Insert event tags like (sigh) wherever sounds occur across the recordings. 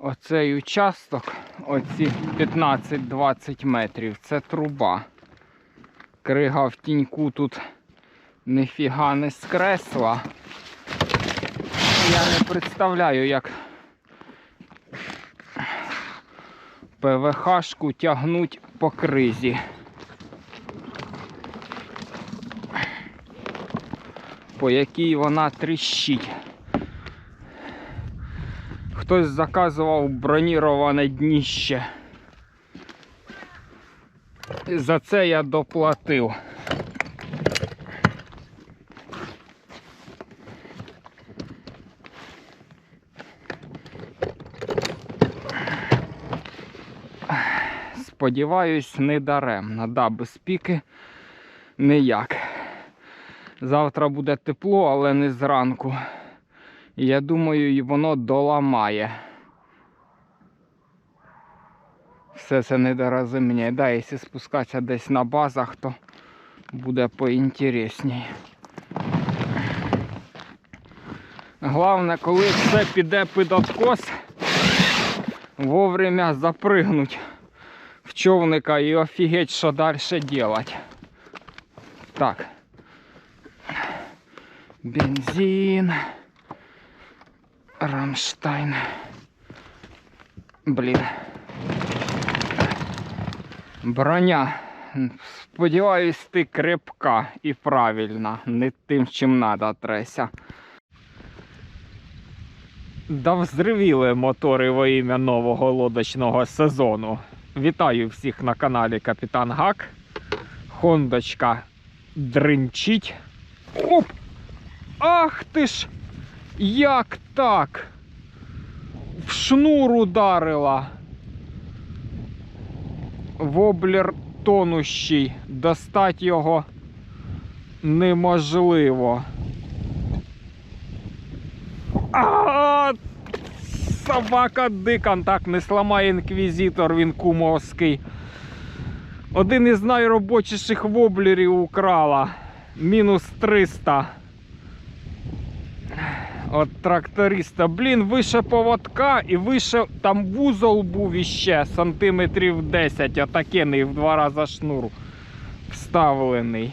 Оцей участок, оці 15-20 метрів, це труба. Крига в тіньку тут ніфіга не скресла. Я не представляю, як ПВХшку тягнуть по кризі. По якій вона тріщить. Хтось заказував броніроване дніще. І За це я доплатив. Сподіваюсь, не даремно. Да, без піки ніяк. Завтра буде тепло, але не зранку. Я думаю, і воно доламає. Все це недорозуміння. Да, якщо спускатися десь на базах, то буде поінтересніше. Головне, коли все піде під откос, вовремя запригнуть в човника і офігеть, що далі делать. Так. Бензин. Рамштайн. Блін. Броня. Сподіваюсь, ти крепка і правильна. Не тим, чим треба треся. Да взривіли мотори во ім'я нового лодочного сезону. Вітаю всіх на каналі Капітан Гак. Хондочка дринчить. Оп! Ах ти ж! Як так? В шнур ударила. Воблер тонущий. Достать його неможливо. А, собака дикан, так не сламає інквізитор, він кумовський. Один із найробочіших воблерів украла. Мінус 300 от тракториста. Блін, вище поводка і вище там вузол був іще сантиметрів 10, отакений в два рази шнур вставлений.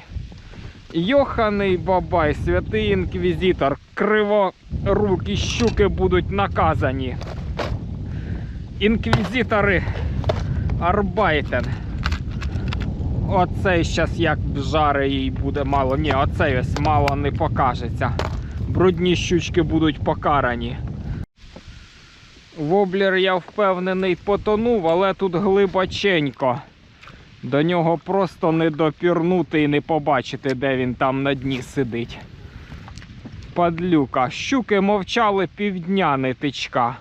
Йоханий бабай, святий інквізитор, криворукі щуки будуть наказані. Інквізитори Арбайтен. Оцей щас як жаре їй буде мало. Ні, оцей ось мало не покажеться брудні щучки будуть покарані. Воблер, я впевнений, потонув, але тут глибоченько. До нього просто не допірнути і не побачити, де він там на дні сидить. Падлюка. Щуки мовчали півдня нитичка.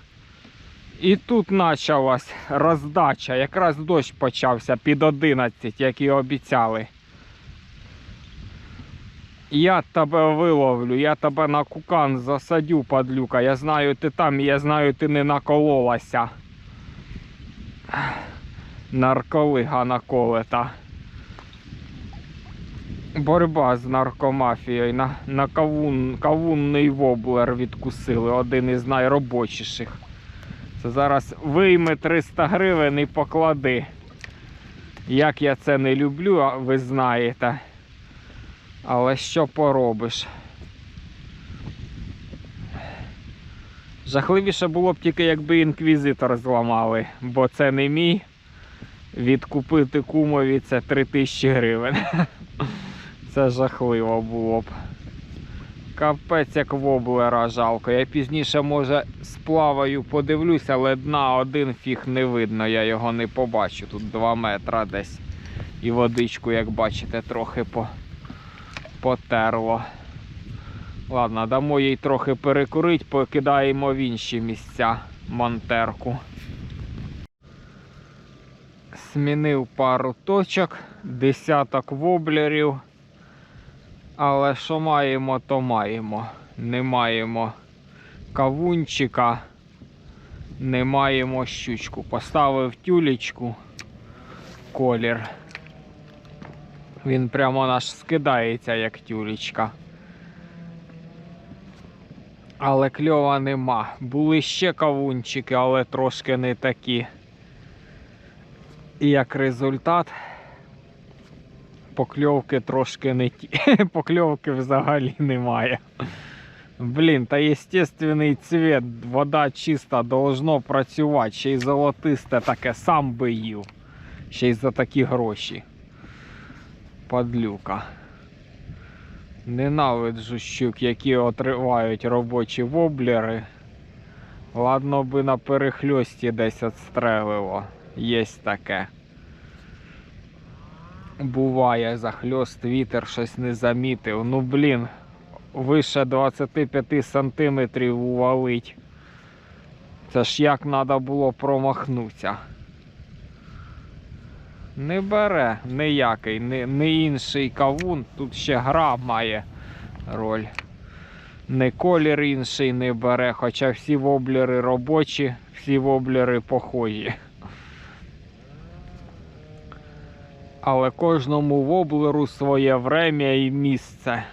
І тут почалась роздача. Якраз дощ почався під 11, як і обіцяли. Я тебе виловлю, я тебе на кукан засадю, падлюка. Я знаю, ти там, я знаю, ти не накололася. Нарколига наколета. Боротьба з наркомафією. На, на кавун, кавунний воблер відкусили, один із найробочіших. Це зараз вийми 300 гривень і поклади. Як я це не люблю, ви знаєте. Але що поробиш? Жахливіше було б тільки, якби інквізитор зламали, бо це не мій. Відкупити кумові це 3000 гривень. (laughs) Це жахливо було б. Капець як воблера жалко. Я пізніше, може, сплаваю, подивлюся, але дна один фіг не видно, я його не побачу. Тут 2 метра десь. І водичку, як бачите, трохи по потерло. Ладно, дамо їй трохи перекурити, покидаємо в інші місця монтерку. Змінив пару точок, десяток воблерів. Але що маємо, то маємо. Не маємо кавунчика, не маємо щучку. Поставив тюлечку колір. Він прямо наш скидається, як тюлечка. Але кльова нема. Були ще кавунчики, але трошки не такі. І як результат, покльовки трошки не ті. (laughs) Покльовки взагалі немає. Блін, та естественний цвет, вода чиста, должно працювати. Ще й золотисте таке сам би їв. Ще й за такі гроші. Падлюка. Ненавиджу щук, які отривають робочі воблери. Ладно би на перехльості десь отстрелило. Єсть таке. Буває, захльост, вітер щось не замітив. Ну блін, вище 25 сантиметрів увалить. Це ж як треба було промахнутися. Не бере ніякий, не, не інший кавун. Тут ще гра має роль. Не колір інший не бере, хоча всі воблери робочі, всі воблери похожі. Але кожному воблеру своє врем'я і місце.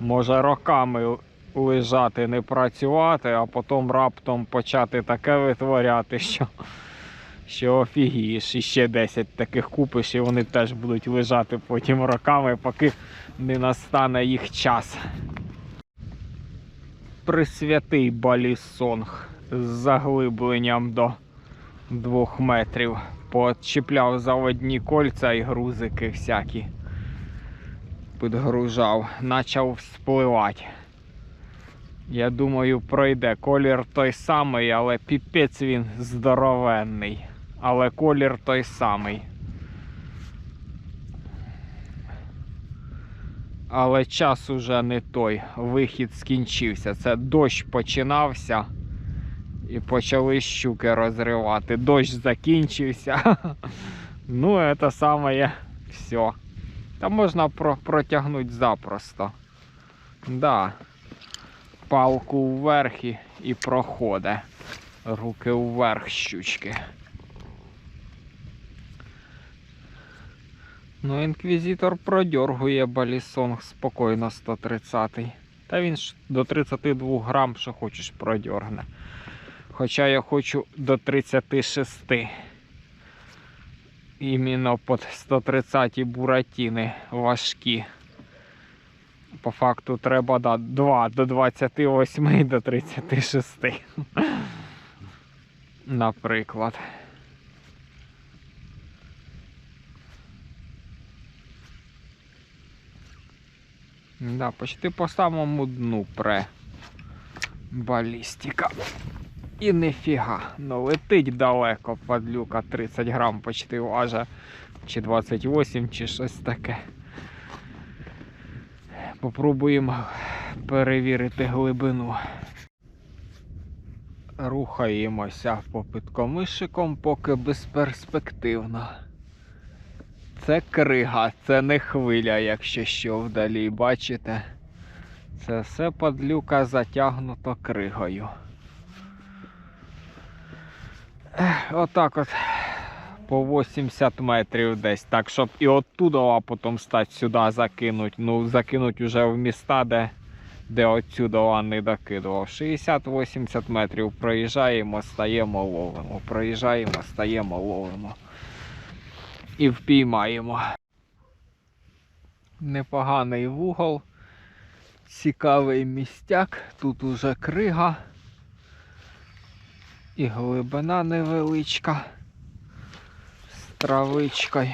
Може роками лежати, не працювати, а потім раптом почати таке витворяти, що що офігієш. І ще 10 таких купиш, і вони теж будуть лежати потім роками, поки не настане їх час. Присвятий балісонг з заглибленням до 2 метрів. Почіпляв заводні кольця і грузики всякі. Підгружав, почав вспливати. Я думаю, пройде. Колір той самий, але піпець він здоровенний. Але колір той самий. Але час уже не той. Вихід скінчився. Це дощ починався. І почали щуки розривати. Дощ закінчився. (laughs) Ну, це саме все. Та можна протягнути запросто. Да. Палку вверх і, проходить. Руки вверх щучки. Ну, інквізитор продьоргує балісонг спокійно 130 Та він ж до 32 грам, що хочеш, продьоргне. Хоча я хочу до 36. Іменно під 130 буратіни важкі. По факту треба да, 2 до 28 до 36. (laughs) Наприклад. Да, почти по самому дну пре балістика. І нефіга, ну летить далеко, падлюка 30 грам почти важа, чи 28, чи щось таке. Попробуємо перевірити глибину. Рухаємося попід комишиком, поки безперспективно. Це крига, це не хвиля, якщо що вдалі, бачите? Це все падлюка затягнуто кригою. Отак от по 80 метрів десь. Так, щоб і оттуда, а потім стати сюди закинуть. Ну, закинуть уже в міста, де, де отсюда не докидував. 60-80 метрів проїжджаємо, стаємо, ловимо. Проїжджаємо, стаємо, ловимо. І впіймаємо. Непоганий вугол. Цікавий містяк. Тут уже крига. І глибина невеличка з травичкою.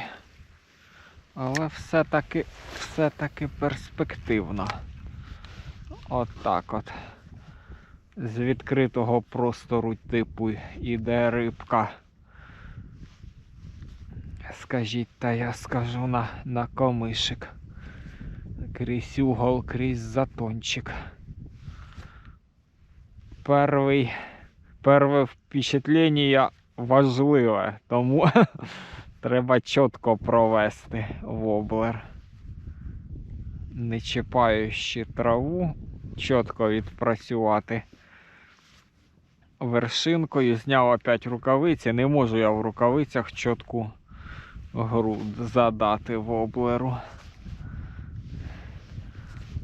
Але все-таки все-таки перспективно. От так от. З відкритого простору типу іде рибка. Скажіть, та я скажу на, на комишик. Крізь угол, крізь затончик. Перший перше впечатлення важливе, тому (laughs) треба чітко провести воблер. Не чіпаючи траву, чітко відпрацювати вершинкою, зняв опять рукавиці. Не можу я в рукавицях чітку гру задати воблеру.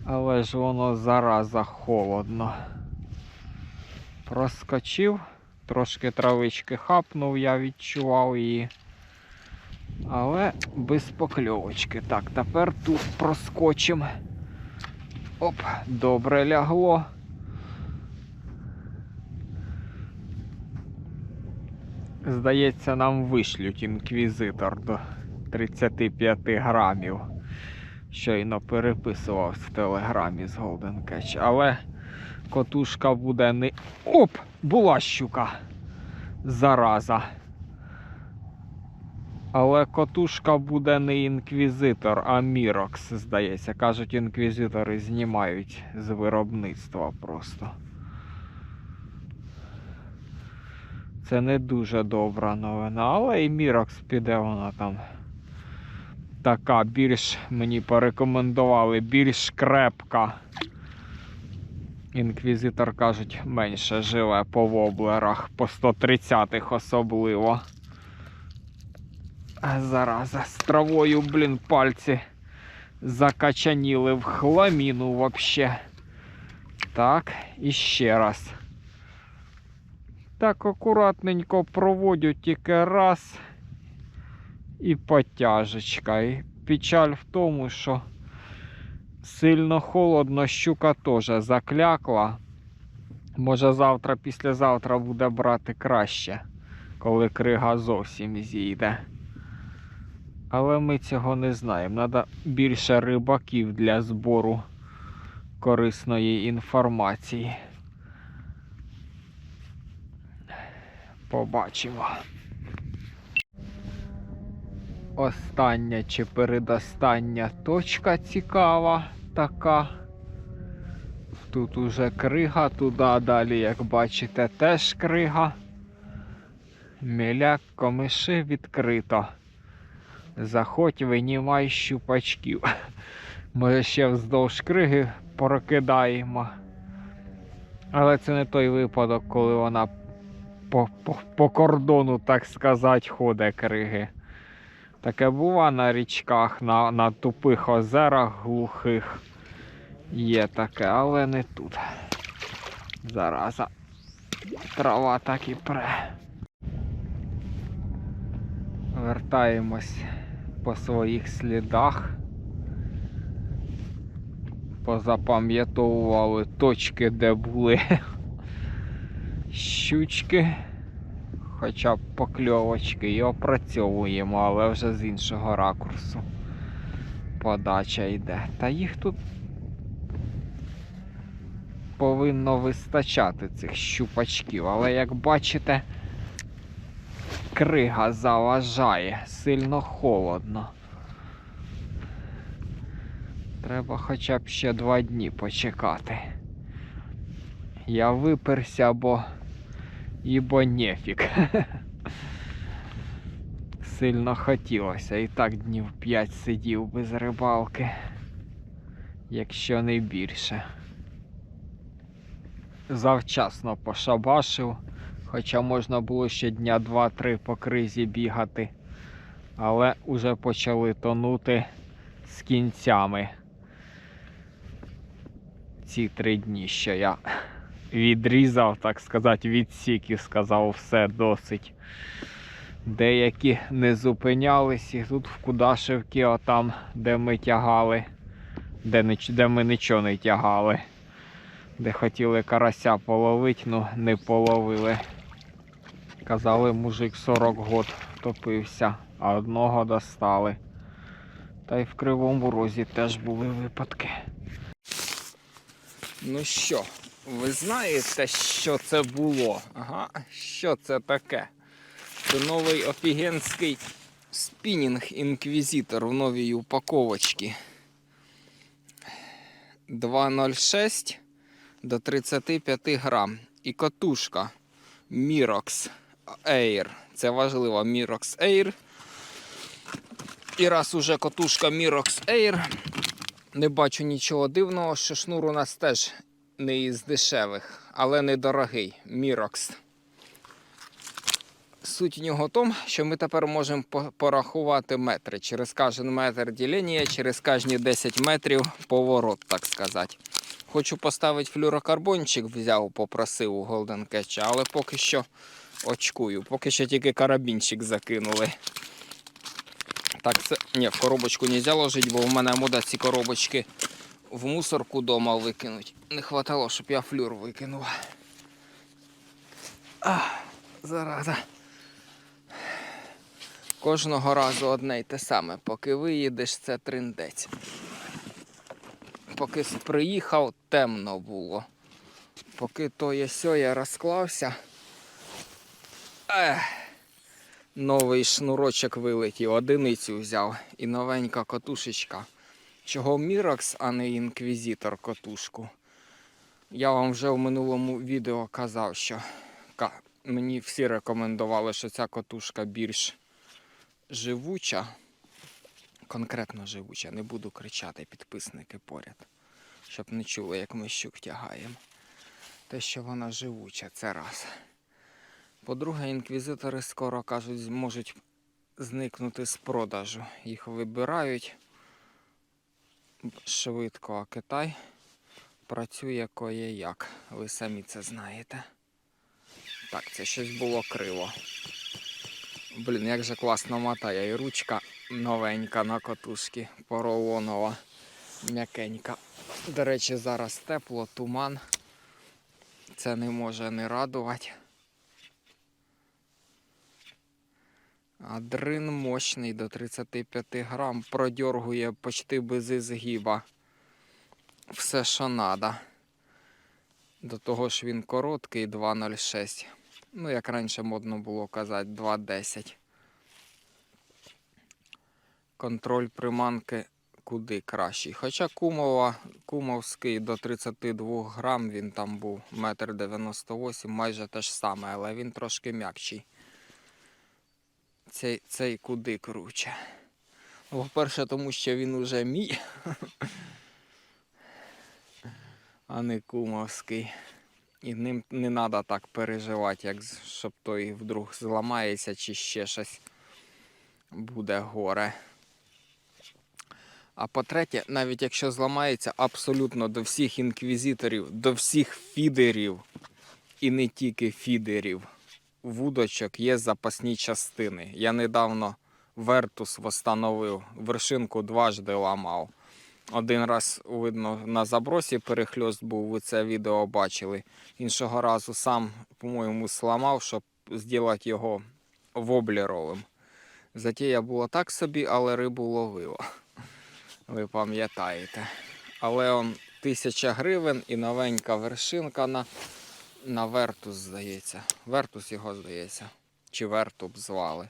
Але ж воно зараза холодно. Проскочив, трошки травички хапнув, я відчував її. Але без покльовочки. Так, тепер тут проскочимо. Оп, добре лягло. Здається, нам вишлють інквізитор до 35 грамів. Щойно переписував в телеграмі з Golden Catch. Але котушка буде не. Оп! Була щука. Зараза. Але котушка буде не інквізитор, а Мірокс, здається. Кажуть, інквізитори знімають з виробництва просто. Це не дуже добра новина, але і Мірокс піде вона там. Така більш мені порекомендували, більш крепка. Інквізитор кажуть, менше живе по воблерах, по 130-х особливо. Зараза, з травою, блін, пальці закачаніли в хламіну вообще. Так, і ще раз. Так акуратненько проводю тільки раз і потяжечка. І печаль в тому, що сильно холодно, щука теж заклякла. Може завтра, післязавтра буде брати краще, коли крига зовсім зійде. Але ми цього не знаємо. Треба більше рибаків для збору корисної інформації. Побачимо. Остання чи передостання точка цікава така. Тут уже крига, туди далі, як бачите, теж крига. Міляк комиши відкрито. Заходь, винімай щупачків. Може ще вздовж криги прокидаємо. Але це не той випадок, коли вона по, по, по кордону, так сказати, ходить криги. Таке бува на річках, на, на тупих озерах глухих. Є таке, але не тут. Зараза. Трава так і пре. Вертаємось по своїх слідах. Позапам'ятовували точки, де були щучки, хоча б покльовочки, і опрацьовуємо, але вже з іншого ракурсу. Подача йде. Та їх тут повинно вистачати цих щупачків, але як бачите, крига заважає, сильно холодно. Треба хоча б ще два дні почекати. Я виперся, бо ібо нефік. (laughs) Сильно хотілося. І так днів 5 сидів без рибалки, якщо не більше. Завчасно пошабашив, хоча можна було ще дня 2-3 по кризі бігати, але уже почали тонути з кінцями. Ці три дні, що я відрізав, так сказати, відсік і сказав все досить. Деякі не зупинялись і тут в Кудашевці, отам, де ми тягали, де, де ми нічого не тягали, де хотіли карася половити, ну не половили. Казали, мужик 40 год втопився, а одного достали. Та й в Кривому Розі теж були випадки. Ну що, ви знаєте, що це було? Ага, що це таке? Це новий офігенський спінінг інквізитор в новій упаковочці. 2,06 до 35 грам. І катушка Mirox Air. Це важливо Mirox Air. І раз уже катушка Mirox Air, не бачу нічого дивного, що шнур у нас теж не із дешевих, але недорогий. Mirox. Суть в нього в тому, що ми тепер можемо порахувати метри. Через кожен метр ділення, через кожні 10 метрів поворот, так сказати. Хочу поставити флюрокарбончик, взяв, попросив у Golden Catch, але поки що очкую. Поки що тільки карабінчик закинули. Так, це. Ні, в коробочку не можна ложити, бо в мене мода ці коробочки в мусорку вдома викинуть. Не хватало, щоб я флюр викинув. А, зараза. Кожного разу одне й те саме. Поки виїдеш, це триндець. Поки приїхав, темно було. Поки то є сьо, розклався. Ех. Новий шнурочок вилетів, одиницю взяв і новенька котушечка. Чого Мірокс, а не інквізитор котушку. Я вам вже в минулому відео казав, що мені всі рекомендували, що ця котушка більш живуча. Конкретно живуча. Не буду кричати підписники поряд, щоб не чули, як ми щук тягаємо. Те, що вона живуча, це раз. По-друге, інквізитори скоро кажуть, зможуть зникнути з продажу. Їх вибирають швидко, а Китай працює кое як. Ви самі це знаєте. Так, це щось було криво. Блін, як же класно мотає. І ручка новенька на котушці, поролонова, м'якенька. До речі, зараз тепло, туман. Це не може не радувати. А дрин мощний до 35 грам, продьоргує почти без ізгіба. Все, що надо. До того ж він короткий 2.06. Ну, як раніше модно було казати, 2.10. Контроль приманки куди кращий. Хоча кумова, кумовський до 32 грам, він там був 1,98 м, майже те ж саме, але він трошки м'якший. Цей, цей куди круче. По-перше, тому що він уже мій, а не кумовський. І ним не треба так переживати, як щоб той вдруг зламається чи ще щось буде горе. А по-третє, навіть якщо зламається, абсолютно до всіх інквізиторів, до всіх фідерів і не тільки фідерів, вудочок є запасні частини. Я недавно вертус встановив, вершинку дважди ламав. Один раз, видно, на забросі перехльост був, ви це відео бачили. Іншого разу сам, по-моєму, сламав, щоб зробити його воблеровим. Затія була так собі, але рибу ловила. Ви пам'ятаєте. Але он тисяча гривень і новенька вершинка на, на вертус, здається. Вертус його здається. Чи вертуб звали.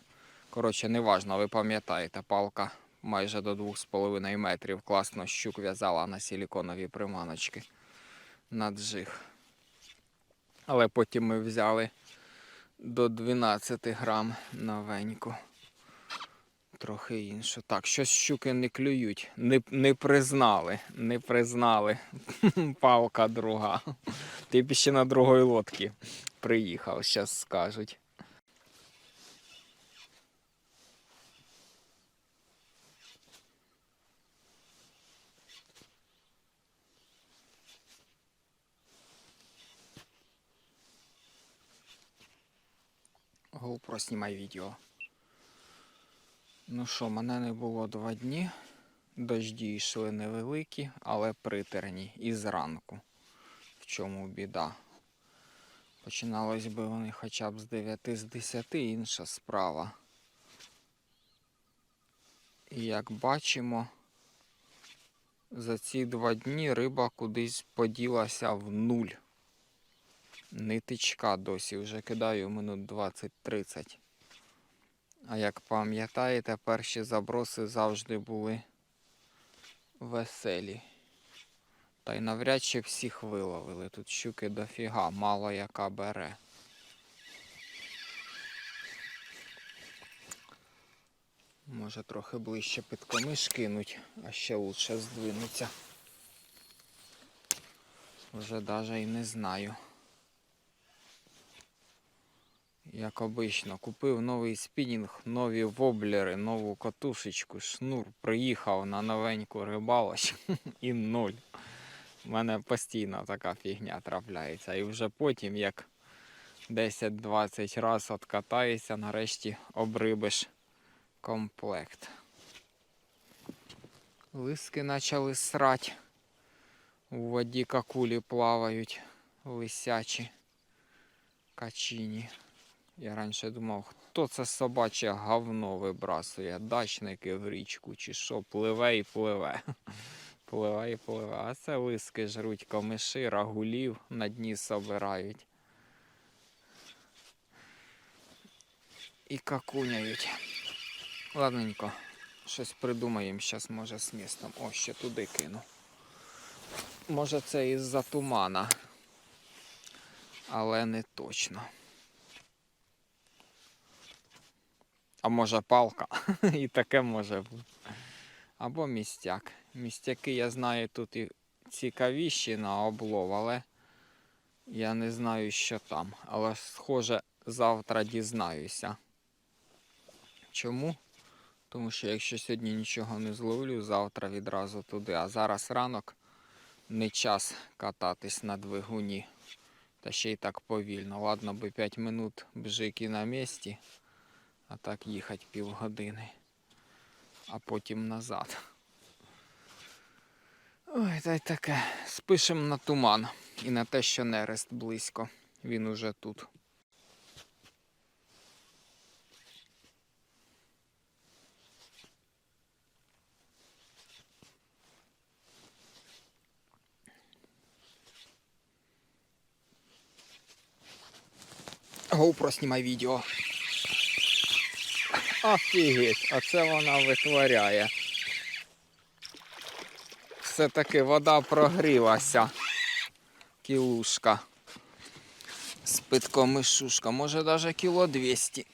Коротше, неважно, ви пам'ятаєте, палка майже до 2,5 метрів. Класно щук в'язала на силіконові приманочки на джиг. Але потім ми взяли до 12 грам новеньку. Трохи іншу. Так, щось щуки не клюють. Не, не признали. Не признали. (laughs) Палка друга. Ти б ще на другої лодці приїхав, зараз скажуть. GoPro знімай відео. Ну що, мене не було два дні. Дожді йшли невеликі, але притерні і зранку. В чому біда? Починалось би вони хоча б з 9 з 10, інша справа. І як бачимо, за ці два дні риба кудись поділася в нуль. Нитичка досі вже кидаю минут 20-30. А як пам'ятаєте, перші заброси завжди були веселі. Та й навряд чи всіх виловили. Тут щуки дофіга, мало яка бере. Може трохи ближче під комиш кинуть, а ще лучше здвинуться. Вже навіть і не знаю. Як обично, купив новий спінінг, нові воблери, нову катушечку, шнур. Приїхав на новеньку рибалочку (laughs) і нуль. У мене постійно така фігня трапляється. І вже потім, як 10-20 разів откатаєшся, нарешті обрибиш комплект. Лиски почали срать. У воді какулі плавають лисячі качині. Я раніше думав, хто це собаче говно вибрасує, дачники в річку чи що, пливе і пливе. (laughs) Пливе і пливе. А це лиски жруть комиші, рагулів на дні собирають. І какуняють. Ладненько, щось придумаємо, зараз може з містом. О, ще туди кину. Може це із-за тумана, але не точно. А може палка, (laughs) і таке може бути. Або містяк. Містяки, я знаю, тут і цікавіші на облов, але я не знаю, що там. Але схоже, завтра дізнаюся. Чому? Тому що якщо сьогодні нічого не зловлю, завтра відразу туди. А зараз ранок не час кататись на двигуні. Та ще й так повільно. Ладно би 5 минут бжики на місці, а так їхати півгодини, а потім назад. Ой, та й таке. Спишемо на туман і на те, що нерест близько. Він уже тут. GoPro знімай відео. Офігеть, оце вона витворяє. Все-таки вода прогрілася. Кілушка. З питком і шушка. Може навіть кіло 200.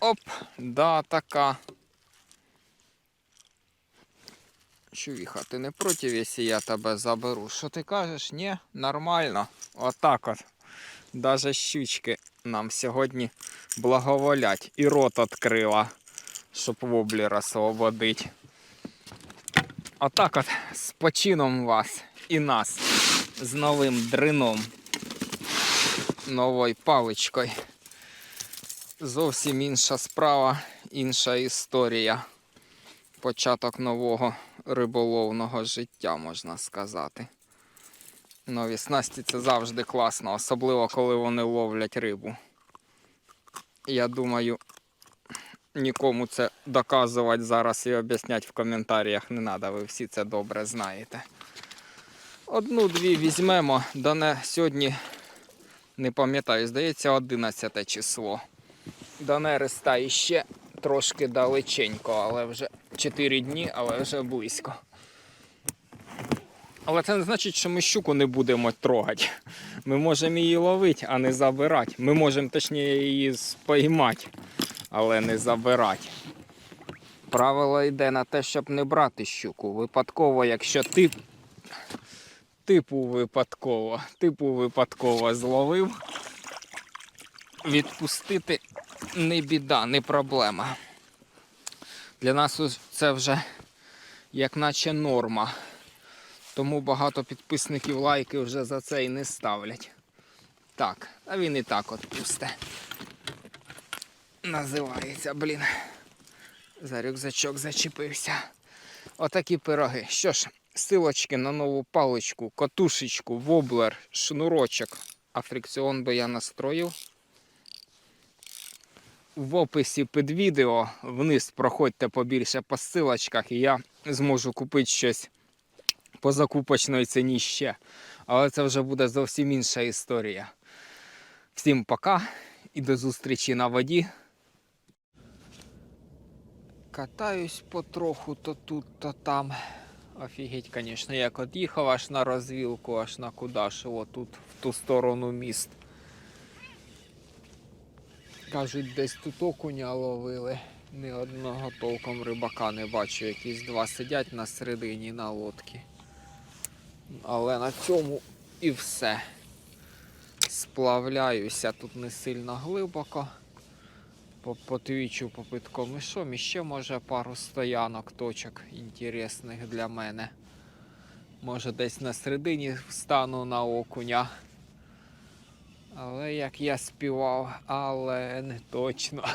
Оп, да, така. Чувіха, ти не проти, якщо я тебе заберу? Що ти кажеш? Ні, нормально. Отак от. Даже щучки нам сьогодні благоволять. І рот відкрила, щоб воблер освободить. Отак от з почином вас і нас з новим дрином, новою паличкою. Зовсім інша справа, інша історія. Початок нового риболовного життя, можна сказати. Нові снасті це завжди класно, особливо коли вони ловлять рибу. Я думаю, нікому це доказувати зараз і об'ясняти в коментарях не треба, ви всі це добре знаєте. Одну-дві візьмемо, дане сьогодні, не пам'ятаю, здається, 11 число. До нереста іще трошки далеченько, але вже 4 дні, але вже близько. Але це не значить, що ми щуку не будемо трогати. Ми можемо її ловити, а не забирати. Ми можемо точніше її споймати, але не забирати. Правило йде на те, щоб не брати щуку. Випадково, якщо тип, типу випадково, типу випадково зловив, відпустити не біда, не проблема. Для нас це вже як наче норма. Тому багато підписників лайки вже за це і не ставлять. Так, а він і так от пусте. Називається, блін. За рюкзачок зачепився. Отакі пироги. Що ж, силочки на нову паличку, котушечку, воблер, шнурочок. А фрикціон би я настроїв. В описі під відео вниз проходьте побільше по силочках, і я зможу купити щось по закупочної ціні ще. Але це вже буде зовсім інша історія. Всім пока і до зустрічі на воді. Катаюсь потроху то тут, то там. Офігеть, звісно, як от їхав аж на розвілку, аж на Кудашево, тут в ту сторону міст. Кажуть, десь тут окуня ловили. Ні одного толком рибака не бачу. Якісь два сидять на середині на лодці. Але на цьому і все. Сплавляюся тут не сильно глибоко. По, по твічу попит комишом. І ще може пару стоянок, точок інтересних для мене. Може десь на середині встану на окуня. Але як я співав, але не точно. (laughs)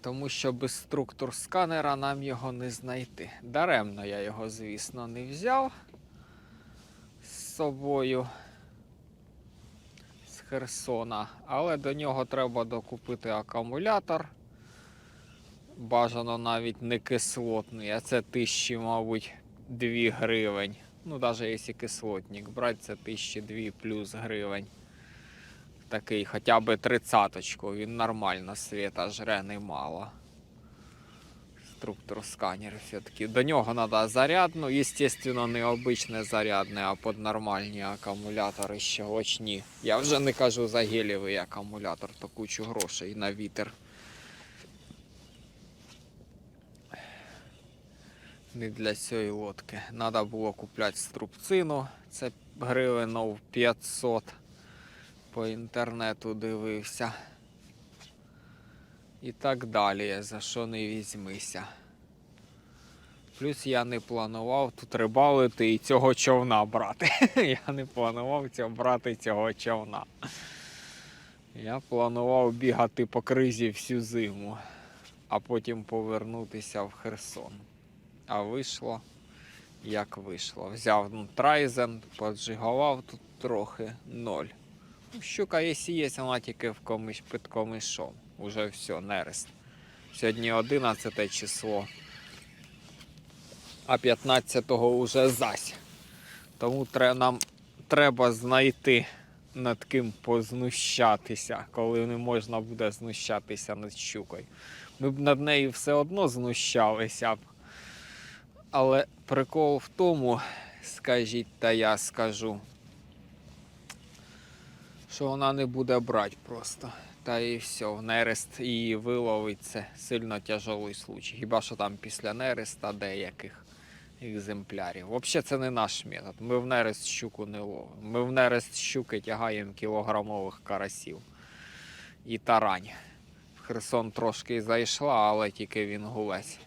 Тому що без структур сканера нам його не знайти. Даремно я його, звісно, не взяв з собою Херсона, але до нього треба докупити акумулятор. Бажано навіть не кислотний, а це тисячі, мабуть, 2 гривень. Ну, навіть якщо кислотник брати, це тисячі 2 плюс гривень. Такий хоча б тридцяточку, він нормально світа жре немало. Структур сканер все-таки. До нього треба заряд, ну, естественно, не обичне зарядне, а під нормальні акумулятори ще очні. Я вже не кажу за гелєвий акумулятор, то кучу грошей на вітер. Не для цієї лодки. Треба було купляти струбцину, це гривень 500 по інтернету дивився. І так далі, за що не візьмися. Плюс я не планував тут рибалити і цього човна брати. (laughs) Я не планував цього брати цього човна. Я планував бігати по кризі всю зиму, а потім повернутися в Херсон. А вийшло як вийшло. Взяв ну, трайзен, поджигував тут трохи ноль. Щука, якщо є, вона тільки в комиш, під комишом. Уже все, нерест. Сьогодні 11 число, а 15-го вже зась. Тому нам треба знайти над ким познущатися, коли не можна буде знущатися над щукою. Ми б над нею все одно знущалися б. Але прикол в тому, скажіть, та я скажу, що вона не буде брати просто. Та і все, в нерест її виловить це сильно тяжелий случай. Хіба що там після нереста деяких екземплярів. Взагалі це не наш метод. Ми в нерест щуку не ловимо. Ми в нерест щуки тягаємо кілограмових карасів і тарань. В Херсон трошки зайшла, але тільки він гулець.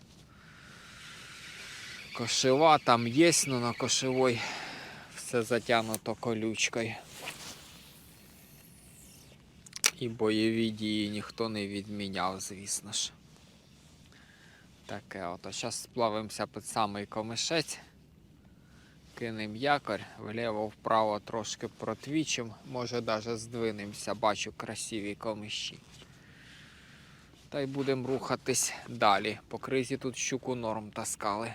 Кошева там є, але на кошевой все затягнуто колючкою. І бойові дії ніхто не відміняв, звісно ж. Таке от. А зараз сплавимося під самий комишець. Кинем якорь, вліво-вправо трошки протвічим, може навіть здвинемося, бачу красиві комиші. Та й будемо рухатись далі. По кризі тут щуку норм таскали.